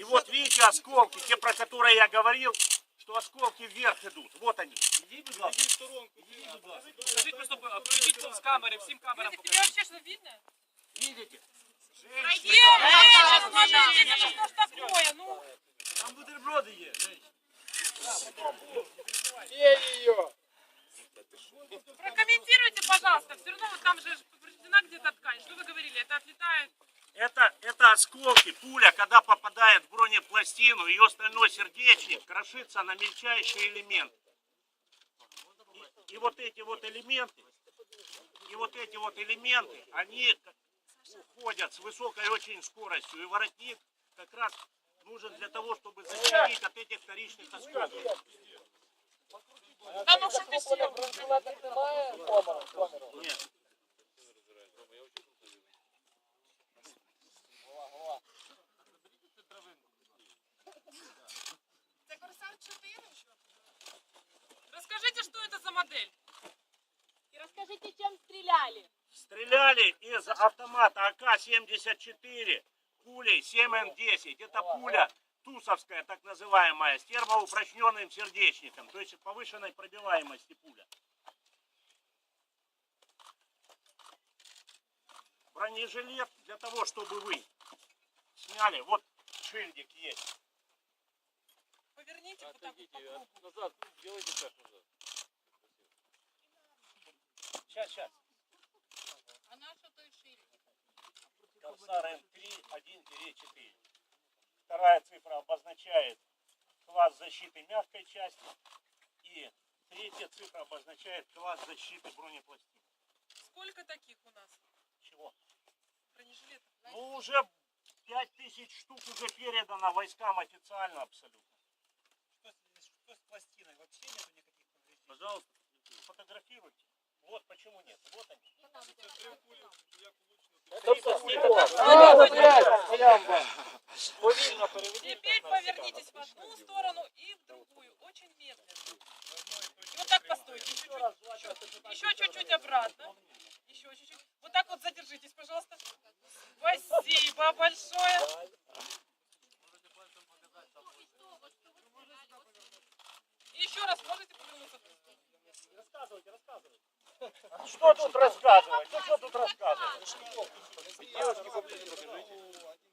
И вот видите осколки, те, про которые я говорил, что осколки вверх идут. Вот они. Скажіть просто, проведіть повз камери, всім камерам Тебе вообще что видно? Видите? Где? Сейчас смотрите, что ж такое? Ну, Там бутерброди є. прокомментируйте, пожалуйста. Все равно вот там же повреждена где-то ткань. Что вы говорили? Это отлетает? это, это осколки, пуля, когда попадает в бронепластину, ее стальной сердечник крошится на мельчайшие элементы. И, и вот эти вот элементы, и вот эти вот элементы, они уходят с высокой очень скоростью. И воротник как раз нужен для того, чтобы защитить от этих вторичных осколков. Ну что ты сел? Нет. Расскажите, что это за модель? И расскажите, чем стреляли. Стреляли из автомата АК-74 пулей 7М10. Это пуля тусовская, так называемая, с термоупрочненным сердечником, то есть повышенной пробиваемости пуля. Бронежилет для того, чтобы вы сняли, вот шильдик есть. Поверните вот так вот по кругу. Назад, делайте шаг назад. Сейчас, сейчас. А на что той шире? Корсар М3 1-4. Вторая цифра обозначает класс защиты мягкой части. И третья цифра обозначает класс защиты бронепластин. Сколько таких у нас Чего? бронежилетов? Ну, уже 5000 штук уже передано войскам официально абсолютно. Что с пластиной? Вообще нету никаких повреждений? Пожалуйста, фотографируйте. Вот почему нет. Вот они. Теперь повернитесь в одну сторону и в другую. Очень медленно. И вот так постойте. Еще чуть-чуть обратно. Еще чуть-чуть. Вот так вот задержитесь, пожалуйста. Спасибо большое. И еще раз можете повернуться. Рассказывайте, рассказывайте. Что тут рассказывать? Ну что тут рассказывать? Девушки, поближе покажите.